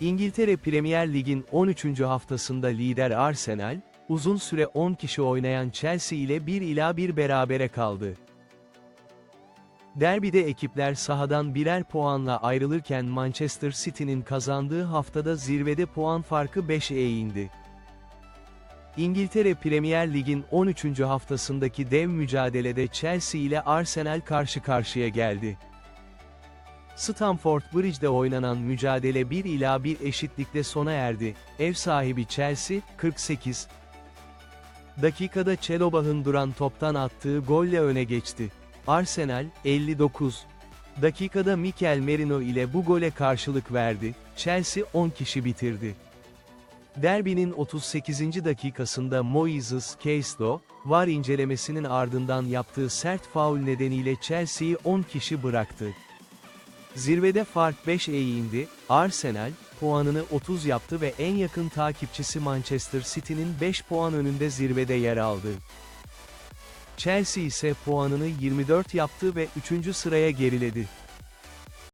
İngiltere Premier Lig'in 13. haftasında lider Arsenal, uzun süre 10 kişi oynayan Chelsea ile 1 ila 1 berabere kaldı. Derbide ekipler sahadan birer puanla ayrılırken Manchester City'nin kazandığı haftada zirvede puan farkı 5'e indi. İngiltere Premier Lig'in 13. haftasındaki dev mücadelede Chelsea ile Arsenal karşı karşıya geldi. Stamford Bridge'de oynanan mücadele 1 ila 1 eşitlikle sona erdi. Ev sahibi Chelsea, 48 dakikada Çelobah'ın duran toptan attığı golle öne geçti. Arsenal, 59 dakikada Mikel Merino ile bu gole karşılık verdi. Chelsea 10 kişi bitirdi. Derbinin 38. dakikasında Moises Caicedo, VAR incelemesinin ardından yaptığı sert faul nedeniyle Chelsea'yi 10 kişi bıraktı. Zirvede fark 5'e indi, Arsenal, puanını 30 yaptı ve en yakın takipçisi Manchester City'nin 5 puan önünde zirvede yer aldı. Chelsea ise puanını 24 yaptı ve 3. sıraya geriledi.